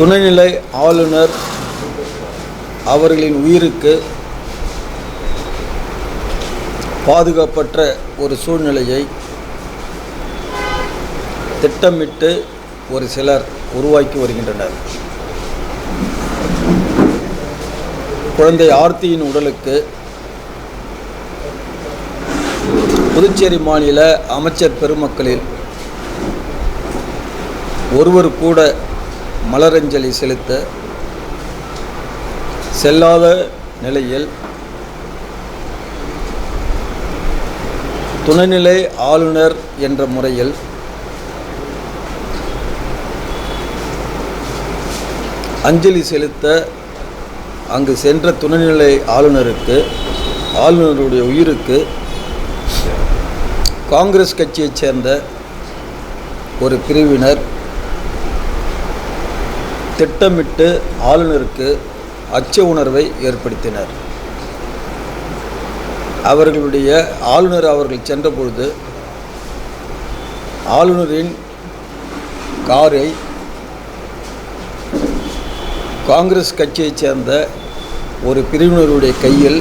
துணைநிலை ஆளுநர் அவர்களின் உயிருக்கு பாதுகாப்பற்ற ஒரு சூழ்நிலையை திட்டமிட்டு ஒரு சிலர் உருவாக்கி வருகின்றனர். குழந்தை ஆர்த்தியின் உடலுக்கு புதுச்சேரி மாநில அமைச்சர் பெருமக்களில் ஒருவர் கூட மலரஞ்சலி செலுத்த செல்லாத நிலையில் துணைநிலை ஆளுநர் என்ற முறையில் அஞ்சலி செலுத்த அங்கு சென்ற துணைநிலை ஆளுநருக்கு ஆளுநருடைய உயிருக்கு காங்கிரஸ் கட்சியைச் சேர்ந்த ஒரு பிரிவினர் திட்டமிட்டு ஆளுநருக்கு அச்ச உணர்வை ஏற்படுத்தினர். அவர்களுடைய ஆளுநர் அவர்கள் சென்றபொழுது ஆளுநரின் காரை காங்கிரஸ் கட்சியைச் சேர்ந்த ஒரு பிரிவினருடைய கையில்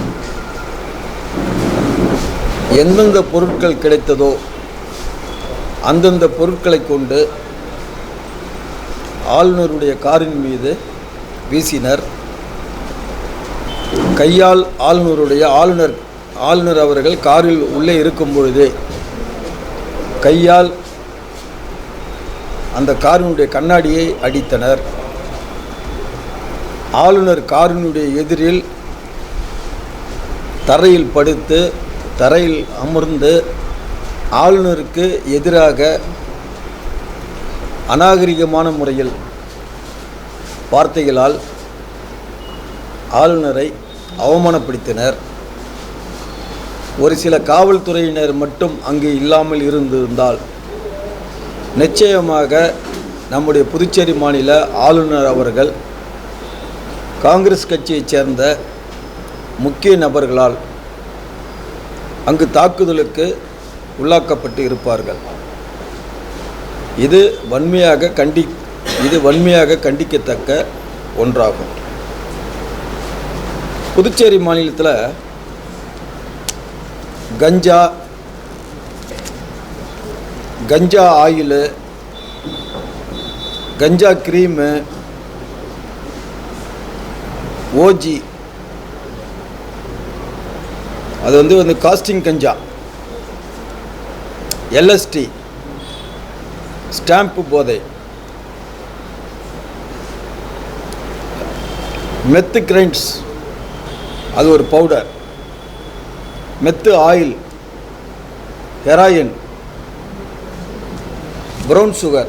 எந்தெந்த பொருட்கள் கிடைத்ததோ அந்தந்த பொருட்களை கொண்டு ஆளுநருடைய காரின் மீது வீசினர். கையால் ஆளுநருடைய ஆளுநர் ஆளுநர் அவர்கள் காரில் உள்ளே இருக்கும் பொழுது கையால் அந்த காரினுடைய கண்ணாடியை அடித்தனர். ஆளுநர் காரினுடைய எதிரில் தரையில் படுத்து தரையில் அமர்ந்து ஆளுநருக்கு எதிராக அநாகரிகமான முறையில் வார்த்தைகளால் ஆளுநரை அவமானப்படுத்தினர். ஒரு சில காவல்துறையினர் மட்டும் அங்கு இல்லாமல் இருந்திருந்தால் நிச்சயமாக நம்முடைய புதுச்சேரி மாநில ஆளுநர் அவர்கள் காங்கிரஸ் கட்சியைச் சேர்ந்த முக்கிய நபர்களால் அங்கு தாக்குதலுக்கு உள்ளாக்கப்பட்டு இருப்பார்கள். இது வன்மையாக கண்டி இது வன்மையாக கண்டிக்கத்தக்க ஒன்றாகும். புதுச்சேரி மாநிலத்தில் கஞ்சா கஞ்சா ஆயிலு கஞ்சா க்ரீமு ஓஜி அது வந்து வந்து காஸ்டிங் கஞ்சா எல்எஸ்டி ஸ்டாம்ப்பு போதை. மெத்து கிரைண்ட்ஸ். அது ஒரு பவுடர். மெத்து ஆயில். ஹெராயின். Brown sugar.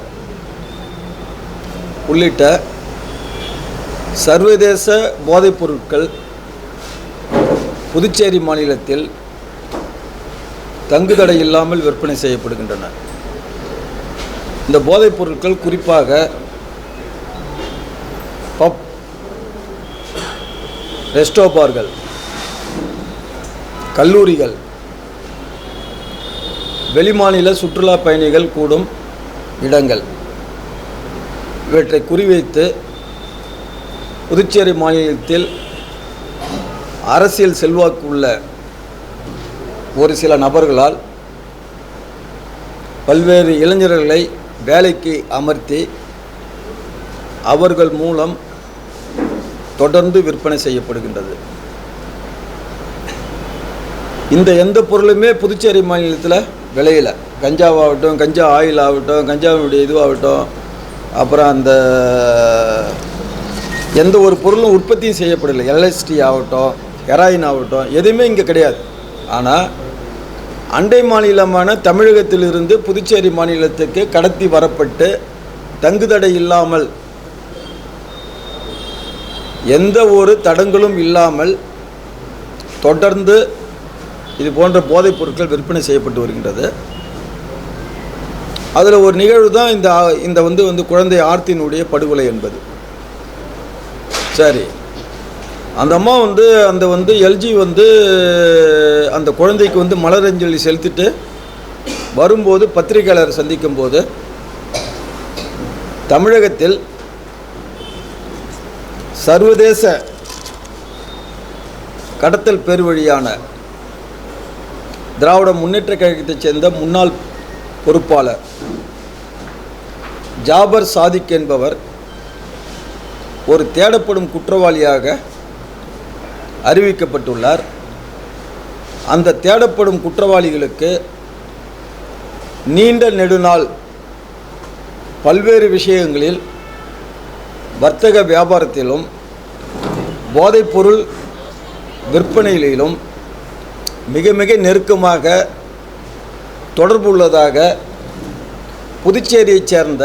உள்ளிட்ட சர்வதேச போதைப் பொருட்கள் புதுச்சேரி மாநிலத்தில் தங்குதடை இல்லாமல் விற்பனை செய்யப்படுகின்றன. இந்த போதைப் பொருட்கள் குறிப்பாக பப் ரெஸ்டோ பார்கள் கல்லூரிகள் வெளிமாநில சுற்றுலா பயணிகள் கூடும் இடங்கள். இவற்றை குறிவைத்து புதுச்சேரி மாநிலத்தில் அரசியல் செல்வாக்கு உள்ள ஒரு சில நபர்களால் பல்வேறு இளைஞர்களை வேலைக்கு அமர்த்தி அவர்கள் மூலம் தொடர்ந்து விற்பனை செய்யப்படுகின்றது. இந்த எந்த பொருளுமே புதுச்சேரி மாநிலத்தில் விளையல. கஞ்சாவாகட்டும் கஞ்சா ஆயில் ஆகட்டும் கஞ்சாவினுடைய இதுவாகட்டும் அப்புறம் அந்த எந்த ஒரு பொருளும் உற்பத்தியும் செய்யப்படலை. எல்எஸ்டி ஆகட்டும் ஹெராயின் ஆகட்டும் எதுவுமே இங்கே கிடையாது. ஆனால் அண்டை மாநிலமான தமிழகத்திலிருந்து புதுச்சேரி மாநிலத்துக்கு கடத்தி வரப்பட்டு தங்குதடை இல்லாமல் எந்த ஒரு தடங்களும் இல்லாமல் தொடர்ந்து இது போன்ற போதைப் பொருட்கள் விற்பனை செய்யப்பட்டு வருகின்றது. அதில் ஒரு நிகழ்வு தான் இந்த இந்த வந்து வந்து குழந்தை ஆர்த்தியினுடைய படுகொலை என்பது. சரி. அந்த அம்மா வந்து அந்த வந்து எல்ஜி வந்து அந்த குழந்தைக்கு வந்து மலரஞ்சலி செலுத்திட்டு வரும்போது பத்திரிகையாளர் சந்திக்கும் போது தமிழகத்தில் சர்வதேச கடத்தல் பெருவழியான திராவிட முன்னேற்ற கழகத்தைச் சேர்ந்த முன்னாள் பொறுப்பாளர் ஜாபர் சாதிக் என்பவர் ஒரு தேடப்படும் குற்றவாளியாக அறிவிக்கப்பட்டுள்ளார். அந்த தேடப்படும் குற்றவாளிகளுக்கு நீண்ட நெடுநாள் பல்வேறு விஷயங்களில் வர்த்தக வியாபாரத்திலும் போதைப்பொருள் விற்பனையிலும் மிக மிக நெருக்கமாக தொடர்புள்ளதாக புதுச்சேரியைச் சேர்ந்த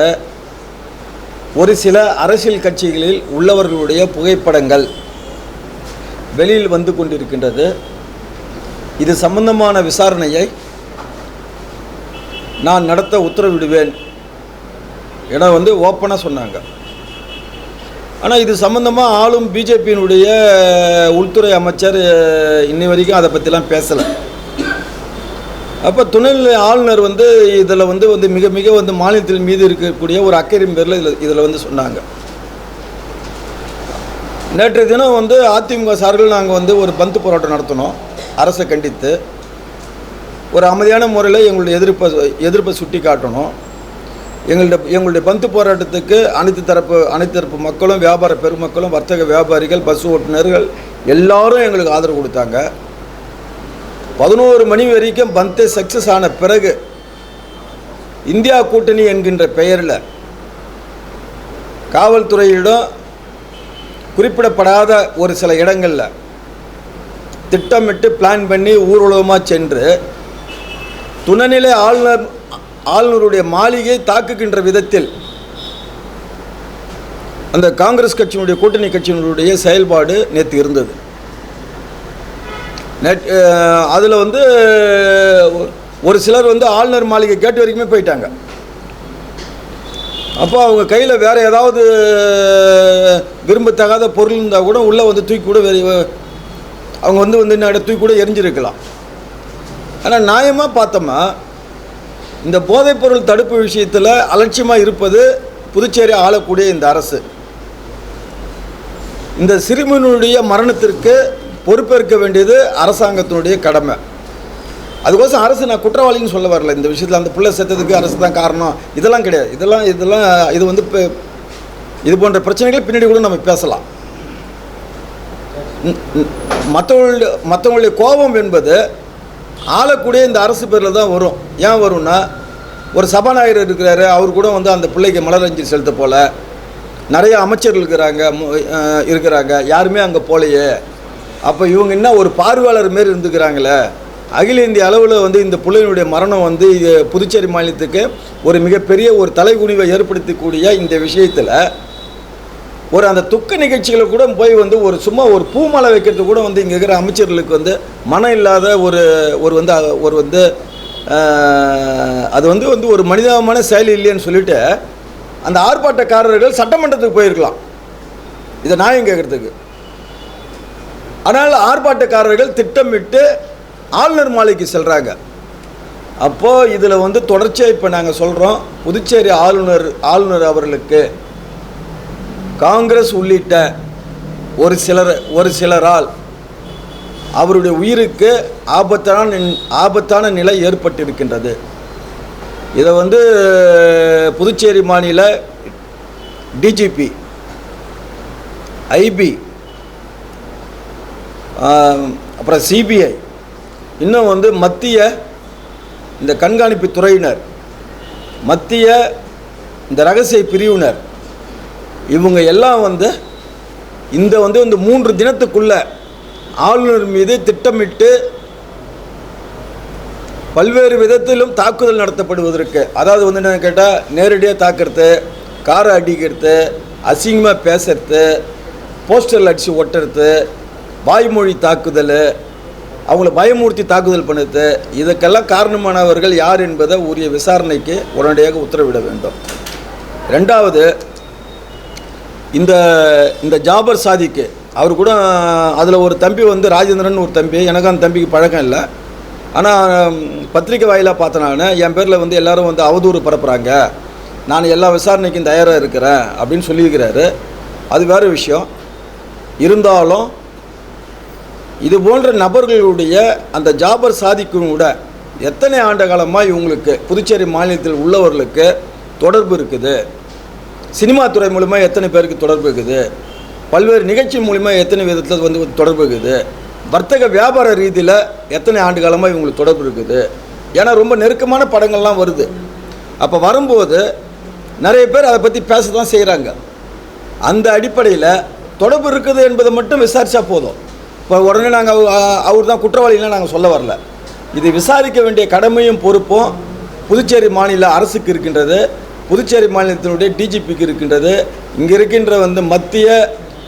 ஒரு சில அரசியல் கட்சிகளில் உள்ளவர்களுடைய புகைப்படங்கள் வெளியில் வந்து கொண்டிருக்கின்றது. இது சம்பந்தமான விசாரணையை நான் நடத்த உத்தரவிடுவேன் என வந்து ஓப்பனாக சொன்னாங்க. ஆனால் இது சம்மந்தமாக ஆளும் பிஜேபியினுடைய உள்துறை அமைச்சர் இன்னி வரைக்கும் அதை பற்றிலாம் பேசலை. அப்போ துணைநிலை ஆளுநர் வந்து இதில் வந்து வந்து மிக மிக வந்து மாநிலத்தின் மீது இருக்கக்கூடிய ஒரு அக்கறை பேரில் இதில் இதில் வந்து சொன்னாங்க. நேற்று தினம் வந்து அதிமுக சார்பில் நாங்கள் வந்து ஒரு பந்து போராட்டம் நடத்தினோம். அரசை கண்டித்து. ஒரு அமைதியான முறையில் எங்களுடைய எதிர்ப்பை எதிர்ப்பை சுட்டி காட்டணும். எங்களுடைய எங்களுடைய பந்து போராட்டத்துக்கு அனைத்து தரப்பு அனைத்து தரப்பு மக்களும் வியாபார பெருமக்களும் வர்த்தக வியாபாரிகள் பஸ் ஓட்டுநர்கள் எல்லாரும் எங்களுக்கு ஆதரவு கொடுத்தாங்க. பதினோரு மணி வரைக்கும் பந்தே சக்ஸஸ் ஆன பிறகு இந்தியா கூட்டணி என்கின்ற பெயரில் காவல்துறையிடம் குறிப்பிடப்படாத ஒரு சில இடங்களில் திட்டமிட்டு பிளான் பண்ணி ஊர்வலமாக சென்று துணைநிலை ஆளுநர் ஆளுநருடைய மாளிகை தாக்குகின்ற விதத்தில் அந்த காங்கிரஸ் கட்சியினுடைய கூட்டணி கட்சியினுடைய செயல்பாடு நேற்று இருந்தது. நேற்று அதில் வந்து ஒரு சிலர் வந்து ஆளுநர் மாளிகை கேட்டு வரைக்குமே போயிட்டாங்க. அப்போ அவங்க கையில் வேறு ஏதாவது விரும்பத்தகாத பொருள் இருந்தால் கூட உள்ளே வந்து தூக்கி கூட வெறி அவங்க வந்து வந்து என்ன தூக்கி கூட எரிஞ்சிருக்கலாம். ஆனால் நியாயமாக பார்த்தோம்னா இந்த போதைப்பொருள் தடுப்பு விஷயத்தில் அலட்சியமாக இருப்பது புதுச்சேரி ஆளக்கூடிய இந்த அரசு. இந்த சிறுமியினுடைய மரணத்திற்கு பொறுப்பேற்க வேண்டியது அரசாங்கத்தினுடைய கடமை. அதுக்கோசம் அரசு நான் குற்றவாளின்னு சொல்ல வரல. இந்த விஷயத்தில் அந்த பிள்ளை செத்ததுக்கு அரசு தான் காரணம். இதெல்லாம் கிடையாது. இதெல்லாம் இதெல்லாம் இது வந்து இப்போ இது போன்ற பிரச்சனைகள் பின்னாடி கூட நம்ம பேசலாம். மற்றவங்களுடைய மற்றவங்களுடைய கோபம் என்பது ஆளக்கூடிய இந்த அரசு பேரில் தான் வரும். ஏன் வரும்னா ஒரு சபாநாயகர் இருக்கிறாரு அவர் கூட வந்து அந்த பிள்ளைக்கு மலரஞ்சி செலுத்த போல. நிறைய அமைச்சர்கள் இருக்கிறாங்க இருக்கிறாங்க. யாருமே அங்கே போலையே. அப்போ இவங்க என்ன ஒரு பார்வையாளர் மாரி இருந்துக்கிறாங்களே? அகில இந்திய அளவில் வந்து இந்த பிள்ளையினுடைய மரணம் வந்து புதுச்சேரி மாநிலத்துக்கு ஒரு மிகப்பெரிய ஒரு தலைகுனிவை ஏற்படுத்தக்கூடிய இந்த விஷயத்தில் ஒரு அந்த துக்க நிகழ்ச்சிகளை கூட போய் வந்து ஒரு சும்மா ஒரு பூமாலை வைக்கிறது கூட வந்து இங்கே இருக்கிற அமைச்சர்களுக்கு வந்து மனம் இல்லாத ஒரு ஒரு வந்து ஒரு வந்து அது வந்து வந்து ஒரு மனிதாபமான செயல் இல்லைன்னு சொல்லிட்டு அந்த ஆர்ப்பாட்டக்காரர்கள் சட்டமன்றத்துக்கு போயிருக்கலாம். இதை நியாயம் கேட்குறதுக்கு? ஆனால் ஆர்ப்பாட்டக்காரர்கள் திட்டமிட்டு ஆளுநர் மாலைக்கு செல்கிறாங்க அப்போது இதில் வந்து தொடர்ச்சியாக இப்போ நாங்கள் சொல்கிறோம் புதுச்சேரி ஆளுநர் ஆளுநர் அவர்களுக்கு காங்கிரஸ் உள்ளிட்ட ஒரு சிலர் ஒரு சிலரால் அவருடைய உயிருக்கு ஆபத்தான நின்- ஆபத்தான நிலை ஏற்பட்டிருக்கின்றது. இதை வந்து புதுச்சேரி மாநில டிஜிபி ஐபி அப்புறம் சிபிஐ இன்னும் வந்து மத்திய இந்த கண்காணிப்பு துறையினர் மத்திய இந்த ரகசிய பிரிவினர் இவங்க எல்லாம் வந்து இந்த வந்து இந்த மூன்று தினத்துக்குள்ள ஆளுநர் மீது திட்டமிட்டு பல்வேறு விதத்திலும் தாக்குதல் நடத்தப்படுவதற்கு அதாவது வந்து என்ன கேட்டால் நேரடியாக தாக்கிறது காரை அடிக்கிறது அசிங்கமாக பேசுறது போஸ்டரில் அடித்து ஒட்டுறது வாய்மொழி தாக்குதல் அவங்கள பயமூர்த்தி தாக்குதல் பண்ணுது இதுக்கெல்லாம் காரணமானவர்கள் யார் என்பதை உரிய விசாரணைக்கு உடனடியாக உத்தரவிட வேண்டும். ரெண்டாவது இந்த இந்த ஜாபர் சாதிக்கு அவர் கூட அதில் ஒரு தம்பி வந்து ராஜேந்திரன் ஒரு தம்பி எனக்கு அந்த தம்பிக்கு பழக்கம் இல்லை. ஆனால் பத்திரிக்கை வாயிலாக பார்த்தேன் நான் என் பேரில் வந்து எல்லாரும் வந்து அவதூறு பரப்புகிறாங்க நான் எல்லா விசாரணைக்கும் தயாராக இருக்கிறேன் அப்படின்னு சொல்லியிருக்கிறாரு. அது வேறு விஷயம். இருந்தாலும் இது போன்ற நபர்களுடைய அந்த ஜாபர் சாதிக்கும் கூட எத்தனை ஆண்டு காலமாக இவங்களுக்கு புதுச்சேரி மாநிலத்தில் உள்ளவர்களுக்கு தொடர்பு இருக்குது? சினிமா துறை மூலிமா எத்தனை பேருக்கு தொடர்பு இருக்குது? பல்வேறு நிகழ்ச்சி மூலிமா எத்தனை விதத்தில் வந்து தொடர்பு இருக்குது? வர்த்தக வியாபார ரீதியில் எத்தனை ஆண்டு காலமாக இவங்களுக்கு தொடர்பு இருக்குது? ஏன்னா ரொம்ப நெருக்கமான படங்கள்லாம் வருது. அப்போ வரும்போது நிறைய பேர் அதை பற்றி பேச தான் செய்கிறாங்க அந்த அடிப்படையில் தொடர்பு இருக்குது என்பதை மட்டும் விசாரித்தா போதும். இப்போ உடனே நாங்கள் அவர் தான் குற்றவாளிலாம் நாங்கள் சொல்ல வரல. இது விசாரிக்க வேண்டிய கடமையும் பொறுப்பும் புதுச்சேரி மாநில அரசுக்கு இருக்கின்றது. புதுச்சேரி மாநிலத்தினுடைய டிஜிபிக்கு இருக்கின்றது. இங்கே இருக்கின்ற வந்து மத்திய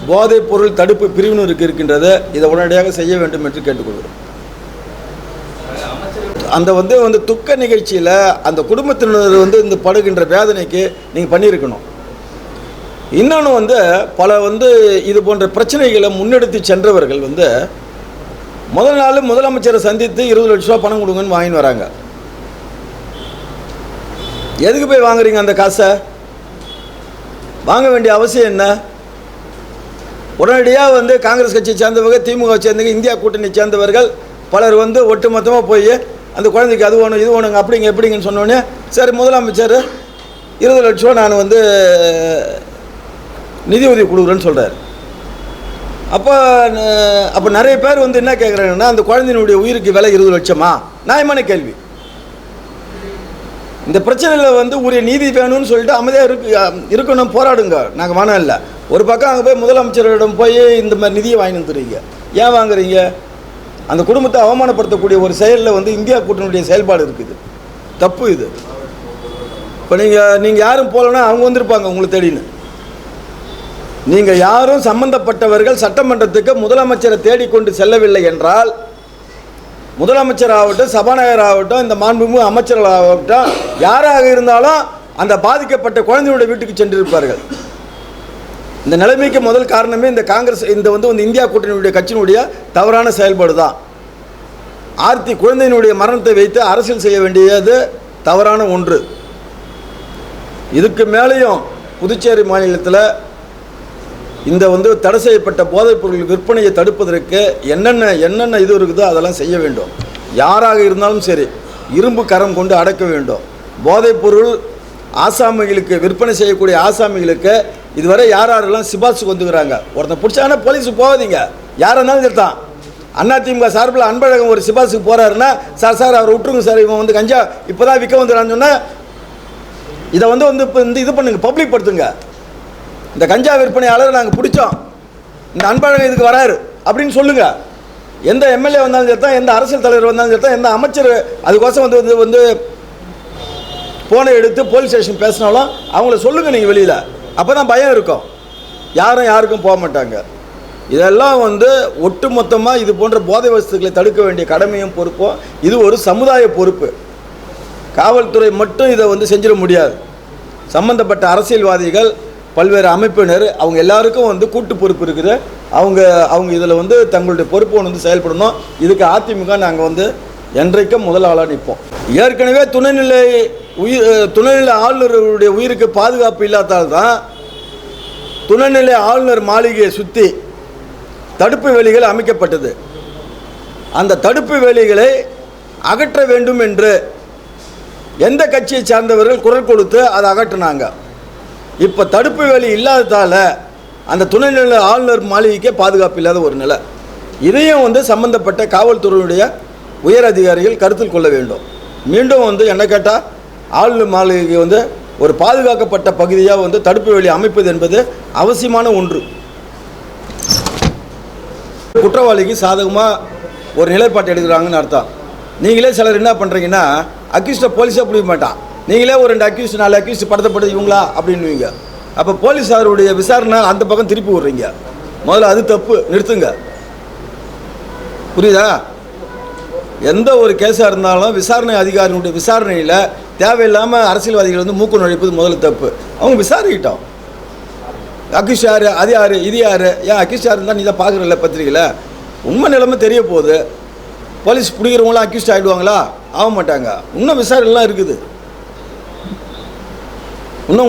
போதைப் பொருள் தடுப்பு பிரிவினருக்கு இருக்கின்றது. இதை உடனடியாக செய்ய வேண்டும் என்று கேட்டுக்கொள்கிறோம். அந்த வந்து வந்து துக்க நிகழ்ச்சியில் அந்த குடும்பத்தினர் வந்து இந்த படுகின்ற வேதனைக்கு நீங்கள் பண்ணியிருக்கணும். இன்னொன்று வந்து பல வந்து இது போன்ற பிரச்சனைகளை முன்னெடுத்து சென்றவர்கள் வந்து முதல் நாள் முதலமைச்சரை சந்தித்து இருபது லட்ச ரூபா பணம் கொடுங்கன்னு வாங்கின்னு வராங்க. எதுக்கு போய் வாங்குறீங்க அந்த காசை? வாங்க வேண்டிய அவசியம் என்ன? உடனடியாக வந்து காங்கிரஸ் கட்சியை சேர்ந்தவங்க திமுக சேர்ந்தவங்க இந்தியா கூட்டணி சேர்ந்தவர்கள் பலர் வந்து ஒட்டுமொத்தமாக போய் அந்த குழந்தைக்கு அது வேணும் இது வேணுங்க அப்படிங்க எப்படிங்கன்னு சொன்னோடனே சரி முதலமைச்சர் இருபது லட்ச ரூபா நான் வந்து நிதி உதவி கொடுக்குறேன்னு சொல்கிறார் அப்போ அப்போ நிறைய பேர் வந்து என்ன கேட்குறாங்கன்னா அந்த குழந்தையினுடைய உயிருக்கு விலை இருபது லட்சமா? நியாயமான கேள்வி. இந்த பிரச்சனையில் வந்து உரிய நீதி வேணும்னு சொல்லிட்டு அமைதியாக இருக்கு இருக்கணும் போராடுங்க. நாங்கள் மனம் இல்லை. ஒரு பக்கம் அங்கே போய் முதலமைச்சரிடம் போய் இந்த மாதிரி நிதியை வாங்கி வந்துடுறீங்க. ஏன் வாங்குறீங்க? அந்த குடும்பத்தை அவமானப்படுத்தக்கூடிய ஒரு செயலில் வந்து இந்தியா கூட்டணியுடைய செயல்பாடு இருக்குது. தப்பு இது. இப்போ நீங்கள் நீங்கள் யாரும் போகலன்னா அவங்க வந்திருப்பாங்க உங்களை தேடின்னு. நீங்கள் யாரும் சம்பந்தப்பட்டவர்கள் சட்டமன்றத்துக்கு முதலமைச்சரை தேடிக்கொண்டு செல்லவில்லை என்றால் முதலமைச்சர் ஆகட்டும் சபாநாயகர் ஆகட்டும் இந்த மாண்புமிகு அமைச்சர்கள் ஆகட்டும் யாராக இருந்தாலும் அந்த பாதிக்கப்பட்ட குழந்தையுடைய வீட்டுக்கு சென்றிருப்பார்கள். இந்த நிலைமைக்கு முதல் காரணமே இந்த காங்கிரஸ் இந்த வந்து வந்து இந்தியா கூட்டணியுடைய கட்சியினுடைய தவறான செயல்பாடு தான் ஆர்த்தி குழந்தையினுடைய மரணத்தை வைத்து அரசியல் செய்ய வேண்டியது தவறான ஒன்று. இதுக்கு மேலேயும் புதுச்சேரி மாநிலத்தில் இந்த வந்து தடை செய்யப்பட்ட போதைப் பொருள் விற்பனையை தடுப்பதற்கு என்னென்ன என்னென்ன இது இருக்குதோ அதெல்லாம் செய்ய வேண்டும். யாராக இருந்தாலும் சரி இரும்பு கரம் கொண்டு அடக்க வேண்டும். போதைப் பொருள் ஆசாமிகளுக்கு விற்பனை செய்யக்கூடிய ஆசாமிகளுக்கு இதுவரை யார் யாரெல்லாம் சிபார்சுக்கு வந்துக்கிறாங்க ஒருத்தன் பிடிச்சாங்கன்னா போலீஸுக்கு போகாதீங்க. யாராக இருந்தாலும் சரிதான் அதிமுக சார்பில் அன்பழகம் ஒரு சிபார்சுக்கு போகிறாருன்னா சார் சார் அவர் விட்டுருங்க சார். இவன் வந்து கஞ்சா இப்போ தான் விற்க வந்துடுறான்னு சொன்னால் இதை வந்து வந்து இப்போ இந்த இது பண்ணுங்க பப்ளிக் படுத்துங்க. இந்த கஞ்சா விற்பனையாளரை நாங்கள் பிடிச்சோம். இந்த அன்பழகன் இதுக்கு வராரு. அப்படின்னு சொல்லுங்க. எந்த எம்எல்ஏ வந்தாலும் சரி தான் எந்த அரசியல் தலைவர் வந்தாலும் சரி தான் எந்த அமைச்சர் அதுக்கோசம் வந்து வந்து வந்து ஃபோனை எடுத்து போலீஸ் ஸ்டேஷன் பேசினாலும் அவங்கள சொல்லுங்கள் நீங்கள் வெளியில். அப்போ தான் பயம் இருக்கும். யாரும் யாருக்கும் போக மாட்டாங்க. இதெல்லாம் வந்து ஒட்டுமொத்தமாக இது போன்ற போதை வசதிகளை தடுக்க வேண்டிய கடமையும் பொறுப்பும் இது ஒரு சமுதாய பொறுப்பு. காவல்துறை மட்டும் இதை வந்து செஞ்சிட முடியாது. சம்பந்தப்பட்ட அரசியல்வாதிகள் பல்வேறு அமைப்பினர் அவங்க எல்லாருக்கும் வந்து கூட்டு பொறுப்பு இருக்குது. அவங்க அவங்க இதில் வந்து தங்களுடைய பொறுப்பை வந்து செயல்படணும். இதுக்கு அதிமுக நாங்கள் வந்து என்றைக்கும் முதல் ஆளாக நிற்போம். ஏற்கனவே துணைநிலை உயிர் துணைநிலை ஆளுநருடைய உயிருக்கு பாதுகாப்பு இல்லாதால் தான் துணைநிலை ஆளுநர் மாளிகையை சுற்றி தடுப்பு வேலிகள் அமைக்கப்பட்டது. அந்த தடுப்பு வேலிகளை அகற்ற வேண்டும் என்று எந்த கட்சியை சார்ந்தவர்கள் குரல் கொடுத்து அதை அகற்றினாங்க. இப்போ தடுப்பு வேலி இல்லாததால் அந்த துணைநிலை ஆளுநர் மாளிகைக்கே பாதுகாப்பு இல்லாத ஒரு நிலை. இதையும் வந்து சம்பந்தப்பட்ட காவல்துறையினுடைய உயர் அதிகாரிகள் கருத்தில் கொள்ள வேண்டும். மீண்டும் வந்து என்ன கேட்டால் ஆளுநர் மாளிகைக்கு வந்து ஒரு பாதுகாக்கப்பட்ட பகுதியாக வந்து தடுப்பு வேலி அமைப்பது என்பது அவசியமான ஒன்று. குற்றவாளிக்கு சாதகமாக ஒரு நிலைப்பாட்டு எடுக்கிறாங்கன்னு அர்த்தம். நீங்களே சிலர் என்ன பண்ணுறீங்கன்னா அக்யூஸ்டை போலீஸே பிடிக்க மாட்டான். நீங்களே ஒரு ரெண்டு அக்யூஸ் நாலு அக்யூஸ் படுத்தப்படுது இவங்களா அப்படின்னுவீங்க. அப்போ போலீஸாருடைய விசாரணை அந்த பக்கம் திருப்பி விடுறீங்க. முதல்ல அது தப்பு நிறுத்துங்க. புரியுதா? எந்த ஒரு கேஸாக இருந்தாலும் விசாரணை அதிகாரிகளுடைய விசாரணையில் தேவையில்லாமல் அரசியல்வாதிகள் வந்து மூக்கு நுழைப்பது முதல்ல தப்பு. அவங்க விசாரிக்கிட்டோம். அக்யூஸ் யார்? அது யார்? இது யார்? ஏன் அக்யூஸ் யார் இருந்தால் நீ தான் பார்க்குறல பத்திரிக்கையில் உண்மை நிலைமை தெரிய போகுது. போலீஸ் பிடிக்கிறவங்களாம் அக்யூஸ்ட் ஆகிடுவாங்களா ஆக மாட்டாங்க. இன்னும் விசாரணைலாம் இருக்குது.